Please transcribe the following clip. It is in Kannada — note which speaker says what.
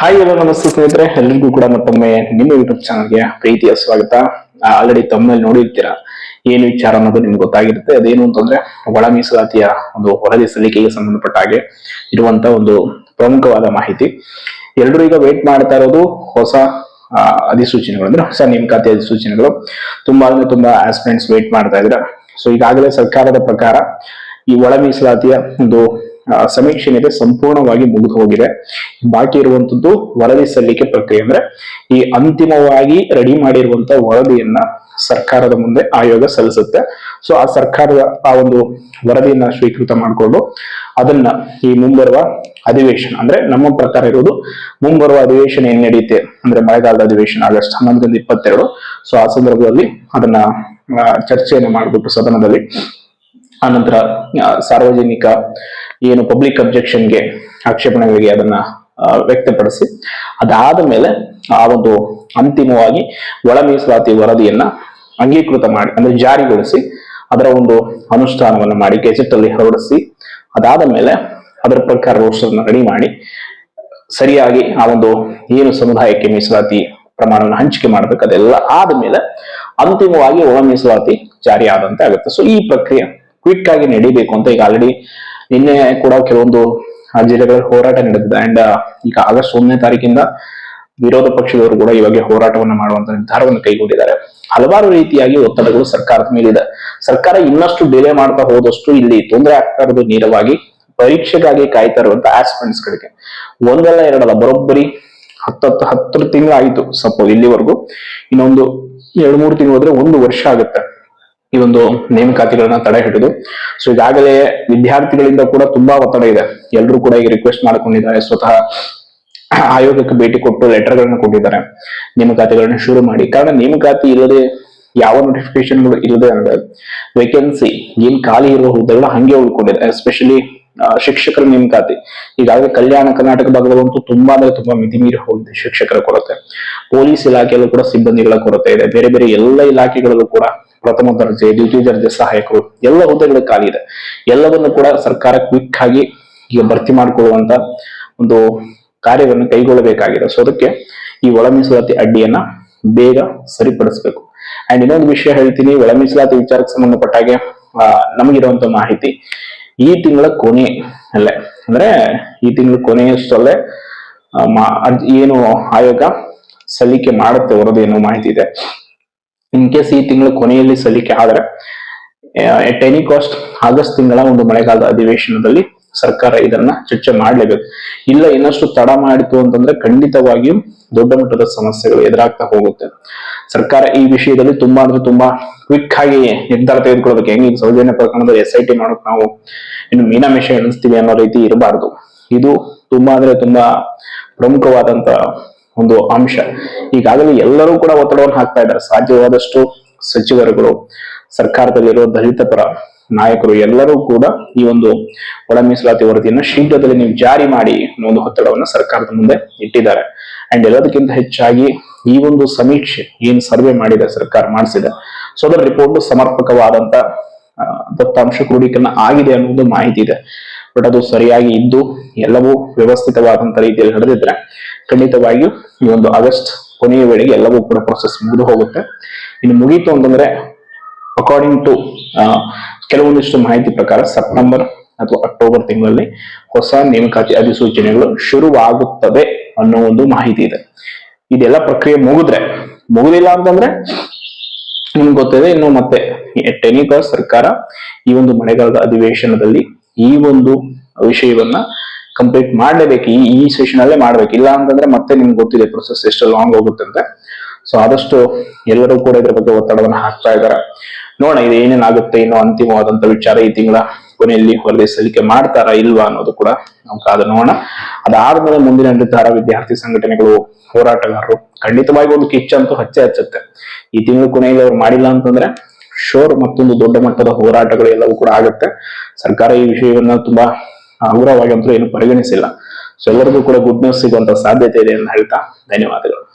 Speaker 1: ಹಾಯ್ ಎಲ್ಲ ನಮಸ್ತೆ ಸ್ನೇಹಿತರೆ, ಎಲ್ರಿಗೂ ಕೂಡ ಮತ್ತೊಮ್ಮೆ ನಿಮ್ಮ ಯೂಟ್ಯೂಬ್ ಚಾನಲ್ಗೆ ಪ್ರೀತಿಯ ಸ್ವಾಗತ. ಆಲ್ರೆಡಿ ತಮ್ಮಲ್ಲಿ ನೋಡಿರ್ತೀರಾ, ಏನು ವಿಚಾರ ಅನ್ನೋದು ನಿಮ್ಗೆ ಗೊತ್ತಾಗಿರುತ್ತೆ. ಅದೇನು ಅಂತಂದ್ರೆ, ಒಳ ಮೀಸಲಾತಿಯ ಒಂದು ವರದಿ ಸಲ್ಲಿಕೆಗೆ ಸಂಬಂಧಪಟ್ಟ ಹಾಗೆ ಇರುವಂತ ಒಂದು ಪ್ರಮುಖವಾದ ಮಾಹಿತಿ. ಎಲ್ಲರೂ ಈಗ ವೇಟ್ ಮಾಡ್ತಾ ಇರೋದು ಹೊಸ ಅಧಿಸೂಚನೆಗಳು, ಅಂದ್ರೆ ಹೊಸ ನೇಮಕಾತಿ ಅಧಿಸೂಚನೆಗಳು. ತುಂಬಾ ಅಂದ್ರೆ ತುಂಬಾ ಆಸ್ಪಿರೆಂಟ್ಸ್ ವೇಟ್ ಮಾಡ್ತಾ ಇದ್ರೆ ಸೊ ಈಗಾಗಲೇ ಸರ್ಕಾರದ ಪ್ರಕಾರ ಈ ಒಳ ಮೀಸಲಾತಿಯ ಒಂದು ಸಮೀಕ್ಷೆ ಏನಿದೆ ಸಂಪೂರ್ಣವಾಗಿ ಮುಗಿದು ಹೋಗಿದೆ. ಬಾಕಿ ಇರುವಂತದ್ದು ವರದಿ ಸಲ್ಲಿಕೆ ಪ್ರಕ್ರಿಯೆ ಅಂದ್ರೆ ಈ ಅಂತಿಮವಾಗಿ ರೆಡಿ ಮಾಡಿರುವಂತ ವರದಿಯನ್ನ ಸರ್ಕಾರದ ಮುಂದೆ ಆಯೋಗ ಸಲ್ಲಿಸುತ್ತೆ. ಸೊ ಆ ಸರ್ಕಾರದ ಆ ಒಂದು ವರದಿಯನ್ನ ಸ್ವೀಕೃತ ಮಾಡಿಕೊಂಡು ಅದನ್ನ ಈ ಮುಂಬರುವ ಅಧಿವೇಶನ ಅಂದ್ರೆ ನಮ್ಮ ಪ್ರಕಾರ ಇರೋದು ಮುಂಬರುವ ಅಧಿವೇಶನ ಏನ್ ನಡೆಯುತ್ತೆ ಅಂದ್ರೆ ಮಳೆಗಾಲದ ಅಧಿವೇಶನ ಆಗಸ್ಟ್ ಹನ್ನೊಂದರಿಂದ ಇಪ್ಪತ್ತೆರಡು. ಸೊ ಆ ಸಂದರ್ಭದಲ್ಲಿ ಅದನ್ನ ಚರ್ಚೆಯನ್ನು ಮಾಡಿಬಿಟ್ಟು ಸದನದಲ್ಲಿ ಆನಂತರ ಸಾರ್ವಜನಿಕ ಏನು ಪಬ್ಲಿಕ್ ಅಬ್ಜೆಕ್ಷನ್ಗೆ ಆಕ್ಷೇಪಣೆಗಳಿಗೆ ಅದನ್ನ ವ್ಯಕ್ತಪಡಿಸಿ, ಅದಾದ ಮೇಲೆ ಆ ಒಂದು ಅಂತಿಮವಾಗಿ ಒಳ ಮೀಸಲಾತಿ ವರದಿಯನ್ನ ಅಂಗೀಕೃತ ಮಾಡಿ, ಅಂದ್ರೆ ಜಾರಿಗೊಳಿಸಿ ಅದರ ಒಂದು ಅನುಷ್ಠಾನವನ್ನು ಮಾಡಿ ಗೆಜೆಟ್ ಹೊರಡಿಸಿ, ಅದಾದ ಮೇಲೆ ಅದರ ಪ್ರಕಾರ ರೋಸ್ಟರ್ ರೆಡಿ ಮಾಡಿ, ಸರಿಯಾಗಿ ಆ ಒಂದು ಏನು ಸಮುದಾಯಕ್ಕೆ ಮೀಸಲಾತಿ ಪ್ರಮಾಣವನ್ನು ಹಂಚಿಕೆ ಮಾಡಬೇಕು, ಅದೆಲ್ಲ ಆದ್ಮೇಲೆ ಅಂತಿಮವಾಗಿ ಒಳ ಮೀಸಲಾತಿ ಜಾರಿ ಆದಂತೆ ಆಗುತ್ತೆ. ಸೊ ಈ ಪ್ರಕ್ರಿಯೆ ಕ್ವಿಕ್ ಆಗಿ ನಡೀಬೇಕು ಅಂತ ಈಗ ಆಲ್ರೆಡಿ ನಿನ್ನೆ ಕೂಡ ಕೆಲವೊಂದು ಜಿಲ್ಲೆಗಳಲ್ಲಿ ಹೋರಾಟ ನಡೆದಿದೆ. ಅಂಡ್ ಈಗ ಆಗಸ್ಟ್ ಒಂದನೇ ತಾರೀಕಿಂದ ವಿರೋಧ ಪಕ್ಷದವರು ಕೂಡ ಇವಾಗ ಹೋರಾಟವನ್ನ ಮಾಡುವಂತ ನಿರ್ಧಾರವನ್ನು ಕೈಗೊಂಡಿದ್ದಾರೆ. ಹಲವಾರು ರೀತಿಯಾಗಿ ಒತ್ತಡಗಳು ಸರ್ಕಾರದ ಮೇಲಿದೆ. ಸರ್ಕಾರ ಇನ್ನಷ್ಟು ಡಿಲೇ ಮಾಡ್ತಾ ಹೋದಷ್ಟು ಇಲ್ಲಿ ತೊಂದರೆ ಆಗ್ತಾ ಇರೋದು ನೇರವಾಗಿ ಪರೀಕ್ಷೆಗಾಗಿ ಕಾಯ್ತಾ ಇರುವಂತ ಆಸ್ಪಿರೆಂಟ್ಸ್ ಗಳಿಗೆ. ಒಂದಲ್ಲ ಎರಡಲ್ಲ, ಬರೋಬ್ಬರಿ ಹತ್ತತ್ತು ಹತ್ತು ತಿಂಗಳು ಆಯ್ತು ಸಪೋಸ್ ಇಲ್ಲಿವರೆಗೂ ಇನ್ನೊಂದು ಎರಡು, ಮೂರು ತಿಂಗಳು ಹೋದ್ರೆ ಒಂದು ವರ್ಷ ಆಗುತ್ತೆ. ಈ ಒಂದು ನೇಮಕಾತಿಗಳನ್ನ ತಡೆ ಹಿಡಿದು. ಸೊ ಈಗಾಗಲೇ ವಿದ್ಯಾರ್ಥಿಗಳಿಂದ ಕೂಡ ತುಂಬಾ ಒತ್ತಡ ಇದೆ. ಎಲ್ಲರೂ ಕೂಡ ಈಗ ರಿಕ್ವೆಸ್ಟ್ ಮಾಡ್ಕೊಂಡಿದ್ದಾರೆ. ಸ್ವತಃ ಆಯೋಗಕ್ಕೆ ಭೇಟಿ ಕೊಟ್ಟು ಲೆಟರ್ಗಳನ್ನ ಕೊಟ್ಟಿದ್ದಾರೆ. ನೇಮಕಾತಿಗಳನ್ನ ಶುರು ಮಾಡಿ. ಕಾರಣ ನೇಮಕಾತಿ ಇಲ್ಲದೆ ಯಾವ ನೋಟಿಫಿಕೇಶನ್ಗಳು ಇಲ್ಲದೆ ಅಂದ್ರೆ ವೇಕೆನ್ಸಿ ಏನ್ ಖಾಲಿ ಇರುವ ಹುದ್ದೆಗಳು ಹಂಗೆ ಉಳ್ಕೊಂಡಿದೆ. ಎಸ್ಪೆಷಲಿ ಶಿಕ್ಷಕರ ನೇಮಕಾತಿ ಈಗಾಗಲೇ ಕಲ್ಯಾಣ ಕರ್ನಾಟಕ ಭಾಗದಲ್ಲಂತೂ ತುಂಬಾ ಅಂದ್ರೆ ತುಂಬಾ ಮಿತಿ ಮೀರಿ ಹೋಗಿದೆ ಶಿಕ್ಷಕರ ಕೊರತೆ. ಪೊಲೀಸ್ ಇಲಾಖೆಯಲ್ಲೂ ಕೂಡ ಸಿಬ್ಬಂದಿಗಳ ಕೊರತೆ ಇದೆ. ಬೇರೆ ಬೇರೆ ಎಲ್ಲ ಇಲಾಖೆಗಳಲ್ಲೂ ಕೂಡ ಪ್ರಥಮ ದರ್ಜೆ ದ್ವಿತೀಯ ದರ್ಜೆ ಸಹಾಯಕರು. ಎಲ್ಲ ಹುದ್ದೆಗಳು ಖಾಲಿ ಇದೆ. ಎಲ್ಲವನ್ನು ಕೂಡ ಸರ್ಕಾರ ಕ್ವಿಕ್ ಆಗಿ ಈಗ ಭರ್ತಿ ಮಾಡಿಕೊಳ್ಳುವಂತ ಒಂದು ಕಾರ್ಯವನ್ನು ಕೈಗೊಳ್ಳಬೇಕಾಗಿದೆ. ಸೊ ಅದಕ್ಕೆ ಈ ಒಳ ಮೀಸಲಾತಿ ಅಡ್ಡಿಯನ್ನ ಬೇಗ ಸರಿಪಡಿಸಬೇಕು. ಅಂಡ್ ಇನ್ನೊಂದು ವಿಷಯ ಹೇಳ್ತೀನಿ. ಒಳ ಮೀಸಲಾತಿ ವಿಚಾರಕ್ಕೆ ಸಂಬಂಧಪಟ್ಟ ಹಾಗೆ ಆ, ನಮಗಿರುವಂತ ಮಾಹಿತಿ ಈ ತಿಂಗಳ ಕೊನೆ ಅಲ್ಲೇ. ಅಂದ್ರೆ ಈ ತಿಂಗಳ ಕೊನೆಯಷ್ಟಲ್ಲೇ ಏನು ಆಯೋಗ ಸಲ್ಲಿಕೆ ಮಾಡುತ್ತೆ ವರದಿ ಮಾಹಿತಿ ಇದೆ. ಇನ್ ಕೇಸ್ ಈ ತಿಂಗಳ ಕೊನೆಯಲ್ಲಿ ಸಲ್ಲಿಕೆ ಆದರೆ ಎಟ್ ಎನಿ ಕಾಸ್ಟ್ ಆಗಸ್ಟ್ ತಿಂಗಳ ಒಂದು ಮಳೆಗಾಲದ ಅಧಿವೇಶನದಲ್ಲಿ ಸರ್ಕಾರ ಇದನ್ನ ಚರ್ಚೆ ಮಾಡ್ಲೇಬೇಕು. ಇಲ್ಲ ಇನ್ನಷ್ಟು ತಡ ಮಾಡಿತು ಅಂತಂದ್ರೆ ಖಂಡಿತವಾಗಿಯೂ ದೊಡ್ಡ ಮಟ್ಟದ ಸಮಸ್ಯೆಗಳು ಎದುರಾಗ್ತಾ ಹೋಗುತ್ತೆ. ಸರ್ಕಾರ ಈ ವಿಷಯದಲ್ಲಿ ತುಂಬಾ ಅಂದ್ರೆ ತುಂಬಾ ಕ್ವಿಕ್ ಆಗಿ ನಿರ್ಧಾರ ತೆಗೆದುಕೊಳ್ಬೇಕು. ಹೆಂಗೆ ಈಗ ಸೌಜನ್ಯ ಪ್ರಕರಣದ ಎಸ್ ಐ ಟಿ ಮಾಡೋಕ್ ನಾವು ಇನ್ನು ಮೀನಾಮೇಷ ಎಣಿಸ್ತೀವಿ ಅನ್ನೋ ರೀತಿ ಇರಬಾರ್ದು. ಇದು ತುಂಬಾ ಅಂದ್ರೆ ತುಂಬಾ ಪ್ರಮುಖವಾದಂತ ಒಂದು ಅಂಶ. ಈಗಾಗಲೇ ಎಲ್ಲರೂ ಕೂಡ ಒತ್ತಡವನ್ನು ಹಾಕ್ತಾ ಇದ್ದಾರೆ. ಸಾಧ್ಯವಾದಷ್ಟು ಸಚಿವರುಗಳು, ಸರ್ಕಾರದಲ್ಲಿರೋ ದಲಿತ ಪರ ನಾಯಕರು ಎಲ್ಲರೂ ಕೂಡ ಈ ಒಂದು ಒಳ ಮೀಸಲಾತಿ ವರದಿಯನ್ನು ಶೀಘ್ರದಲ್ಲಿ ನೀವು ಜಾರಿ ಮಾಡಿ ಒಂದು ಒತ್ತಡವನ್ನು ಸರ್ಕಾರದ ಮುಂದೆ ಇಟ್ಟಿದ್ದಾರೆ. ಅಂಡ್ ಎಲ್ಲದಕ್ಕಿಂತ ಹೆಚ್ಚಾಗಿ ಈ ಒಂದು ಸಮೀಕ್ಷೆ ಏನ್ ಸರ್ವೆ ಮಾಡಿದೆ, ಸರ್ಕಾರ ಮಾಡಿಸಿದೆ, ಸೊ ಅದರ ರಿಪೋರ್ಟ್ ಸಮರ್ಪಕವಾದಂತ ದತ್ತಾಂಶ ಕ್ರೋಢೀಕರಣ ಆಗಿದೆ ಅನ್ನೋದು ಮಾಹಿತಿ ಇದೆ. ಬಟ್ ಅದು ಸರಿಯಾಗಿ ಇದ್ದು ಎಲ್ಲವೂ ವ್ಯವಸ್ಥಿತವಾದಂತ ರೀತಿಯಲ್ಲಿ ನಡೆದಿದ್ರೆ ಖಂಡಿತವಾಗಿಯೂ ಈ ಒಂದು ಆಗಸ್ಟ್ ಕೊನೆಯ ವೇಳೆಗೆ ಎಲ್ಲವೂ ಕೂಡ ಪ್ರೊಸೆಸ್ ಮುಗಿದು ಹೋಗುತ್ತೆ. ಇನ್ನು ಮುಗೀತು ಅಂತಂದ್ರೆ ಅಕಾರ್ಡಿಂಗ್ ಟು ಕೆಲವೊಂದಿಷ್ಟು ಮಾಹಿತಿ ಪ್ರಕಾರ ಸೆಪ್ಟೆಂಬರ್ ಅಥವಾ ಅಕ್ಟೋಬರ್ ತಿಂಗಳಲ್ಲಿ ಹೊಸ ನೇಮಕಾತಿ ಅಧಿಸೂಚನೆಗಳು ಶುರುವಾಗುತ್ತವೆ ಅನ್ನೋ ಒಂದು ಮಾಹಿತಿ ಇದೆ. ಇದೆಲ್ಲ ಪ್ರಕ್ರಿಯೆ ಮುಗಿದ್ರೆ, ಮುಗುದಿಲ್ಲ ಅಂತಂದ್ರೆ ನಿಮ್ಗೆ ಗೊತ್ತಿದೆ ಇನ್ನು ಮತ್ತೆ ಟೆನಿಕ ಸರ್ಕಾರ ಈ ಒಂದು ಮಳೆಗಾಲದ ಅಧಿವೇಶನದಲ್ಲಿ ಈ ಒಂದು ವಿಷಯವನ್ನ ಕಂಪ್ಲೀಟ್ ಮಾಡ್ಲೇಬೇಕು. ಈ ಈ ಸೆಷನ್ ಅಲ್ಲೇ ಮಾಡ್ಬೇಕು. ಇಲ್ಲ ಅಂತಂದ್ರೆ ಮತ್ತೆ ನಿಮ್ಗೆ ಗೊತ್ತಿದೆ ಪ್ರೊಸೆಸ್ ಎಷ್ಟು ಲಾಂಗ್ ಹೋಗುತ್ತೆ ಅಂತ. ಸೊ ಆದಷ್ಟು ಎಲ್ಲರೂ ಕೂಡ ಇದ್ರ ಬಗ್ಗೆ ಒತ್ತಡವನ್ನು ಹಾಕ್ತಾ ಇದ್ದಾರೆ ನೋಡ ಇದು ಏನೇನಾಗುತ್ತೆ, ಇನ್ನು ಅಂತಿಮವಾದಂತ ವಿಚಾರ ಈ ತಿಂಗಳ ಕೊನೆಯಲ್ಲಿ ಹೊರಗೆ ಸಲ್ಲಿಕೆ ಮಾಡ್ತಾರಾ ಇಲ್ವಾ ಅನ್ನೋದು ಕೂಡ ನಾವು ಕಾದ ನೋಡೋಣ. ಅದಾದ್ಮೇಲೆ ಮುಂದಿನ ನಿರ್ಧಾರ ವಿದ್ಯಾರ್ಥಿ ಸಂಘಟನೆಗಳು, ಹೋರಾಟಗಾರರು ಖಂಡಿತವಾಗಿ ಒಂದು ಕಿಚ್ಚಂತೂ ಹಚ್ಚೆ ಹಚ್ಚುತ್ತೆ. ಈ ತಿಂಗಳ ಕೊನೆಯಲ್ಲಿ ಅವ್ರು ಮಾಡಿಲ್ಲ ಅಂತಂದ್ರೆ ಶೋರ್ ಮತ್ತೊಂದು ದೊಡ್ಡ ಮಟ್ಟದ ಹೋರಾಟಗಳು ಎಲ್ಲವೂ ಕೂಡ ಆಗುತ್ತೆ. ಸರ್ಕಾರ ಈ ವಿಷಯವನ್ನ ತುಂಬಾ ಹಗುರವಾಗಿ ಅಂತೂ ಏನು ಪರಿಗಣಿಸಿಲ್ಲ. ಸೊ ಎಲ್ಲರಿಗೂ ಕೂಡ ಗುಡ್ ನ್ಯೂಸ್ ಸಿಗುವಂತ ಸಾಧ್ಯತೆ ಇದೆ ಅಂತ ಹೇಳ್ತಾ ಧನ್ಯವಾದಗಳು.